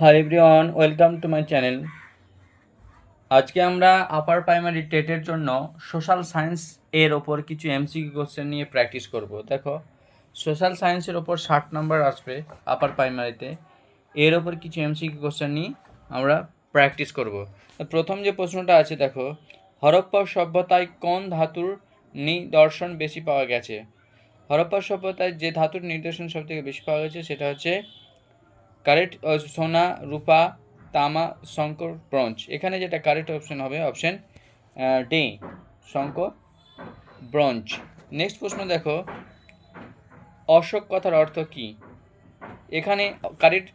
Hi everyone welcome to my channel আজকে আমরা upper primary টেটের জন্য সোশ্যাল সায়েন্স এর ওপর কিছু এমসিকিউ কোশ্চেন নিয়ে প্র্যাকটিস করব। দেখো সোশ্যাল সায়েন্সের ওপর ষাট নম্বর আসবে আপার প্রাইমারিতে এর ওপর কিছু এমসিকিউ কোশ্চেন নিয়ে আমরা প্র্যাকটিস করব। প্রথম যে প্রশ্নটা আছে, দেখো, হরপ্পা সভ্যতায় কোন ধাতুর নিদর্শন বেশি পাওয়া গেছে? হরপ্পা সভ্যতায় যে ধাতুর নিদর্শন সবথেকে বেশি পাওয়া গেছে, সেটা হচ্ছে কারেক্ট সোনা, রূপা, তামা, শঙ্কর, ব্রঞ্জ। এখানে যেটা কারেক্ট অপশন হবে option D, Shankar, bronze. Next প্রশ্ন দেখো, অশোক কথার অর্থ কি? এখানে কারেক্ট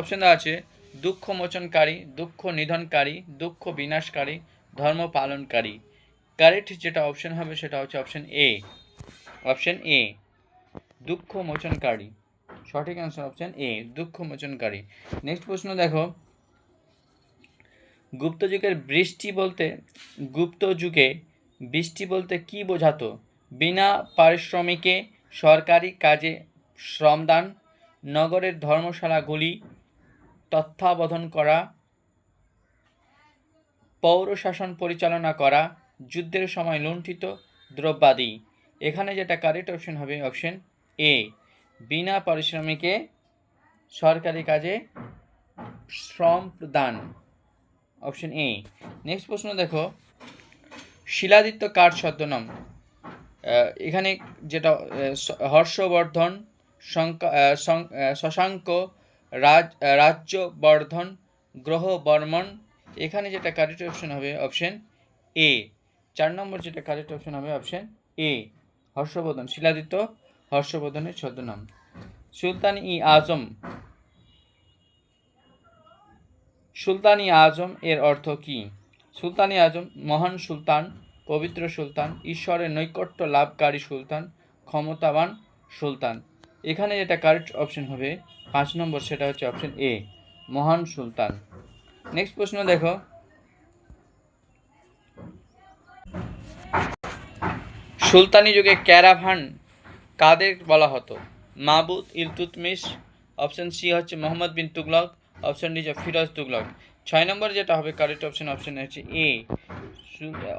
অপশন দেওয়া আছে, দুঃখ মোচনকারী, দুঃখ নিধনকারী, দুঃখ বিনাশকারী, ধর্ম পালনকারী। কারেক্ট যেটা অপশন হবে, সেটা হচ্ছে অপশন এ অপশন এ দুঃখ মোচনকারী। সঠিক অ্যান্সার অপশন এ দুঃখ মোচনকারী নেক্সট প্রশ্ন দেখো। গুপ্ত যুগের বৃষ্টি বলতে, গুপ্ত যুগে বৃষ্টি বলতে কি বোঝাতো? বিনা পারিশ্রমিকে সরকারি কাজে শ্রমদান নগরের ধর্মশালাগুলি তত্ত্বাবধান করা, পৌরশাসন পরিচালনা করা, যুদ্ধের সময় লুণ্ঠিত দ্রব্যাদি। এখানে যেটা কারেক্ট অপশন হবে অপশন এ বিনা পারিশ্রমিকে সরকারি কাজে শ্রম প্রদান। অপশন এ নেক্সট প্রশ্ন দেখো। শিলাদিত্য কার ছদ্মনাম? এখানে যেটা হর্ষবর্ধন শশাঙ্ক, রাজ রাজ্যবর্ধন গ্রহ বর্মন এখানে যেটা কারেক্ট অপশন হবে অপশন এ চার নম্বর যেটা কারেক্ট অপশন হবে অপশন এ হর্ষবর্ধন, শিলাদিত্য হর্ষবর্ধনের ছদ্মনাম। সুলতান ই আজম। সুলতানি আজম এর অর্থ কি? সুলতানি আজম মহান সুলতান, পবিত্র সুলতান, ঈশ্বরের নৈকট্য লাভকারী সুলতান, ক্ষমতাবান সুলতান। এখানে যেটা কারেক্ট অপশন হবে, পাঁচ নম্বর সেটা হচ্ছে অপশন এ মহান সুলতান। নেক্সট প্রশ্ন দেখো। সুলতানি যুগে ক্যারাভান কাদের বলা হতো? মাহবুদ ইলতুতমিশ, অপশন সি হচ্ছে মোহাম্মদ বিন তুগলক, অপশন ডি হচ্ছে ফিরোজ তুগলক। ছয় নম্বর যেটা হবে কারেক্ট অপশন অপশন হচ্ছে এ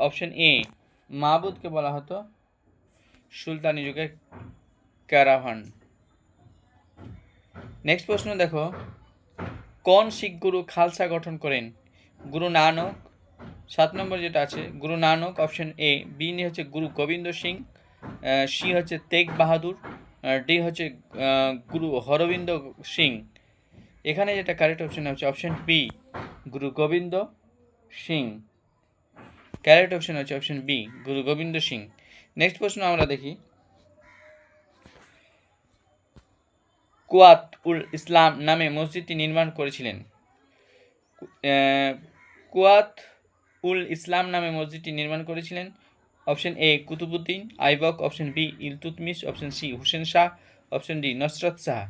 অপশন এ মাহবুদকে বলা হতো সুলতানি যুগে ক্যারাভান। নেক্সট প্রশ্ন দেখো, কোন শিখ গুরু খালসা গঠন করেন? গুরু নানক। সাত নম্বর যেটা আছে, Guru Nanak option A B হচ্ছে গুরু গোবিন্দ সিং সি হচ্ছে তেগ বাহাদুর ডি হচ্ছে গুরু হরবিন্দ সিং। এখানে যেটা কারেক্ট অপশন হচ্ছে option B Guru Gobind Singh. Correct option হচ্ছে option B Guru Gobind Singh. Next প্রশ্ন আমরা দেখি। কুয়াত উল ইসলাম নামে মসজিদটি নির্মাণ করেছিলেন। কুয়াত উল ইসলাম নামে মসজিদটি নির্মাণ করেছিলেন। Option A, Qutubuddin, Aibak, option B, Iltutmish, option C, Hussain Shah, option D, Nasrat Shah.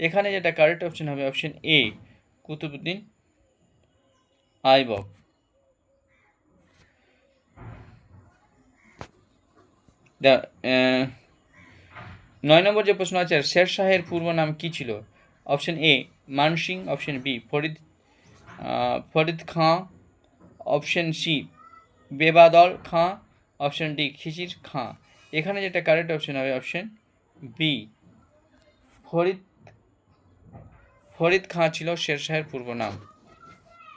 এখানে যেটা কারেক্ট অপশন হবে অপশন এ কুতুবুদ্দিন, আইবক। নয় নম্বর যে প্রশ্ন আছে, শের শাহের পূর্ব নাম কি ছিল? Option A, Mansingh, option B, Farid Farid Khan, option C, Bebadal Khan option D, Khichir Khan. এখানে যেটা কারেক্ট অপশন হবে অপশন বি ফরিদ ফরিদ খাঁ ছিল শের শাহের পূর্ব নাম।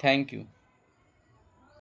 Thank you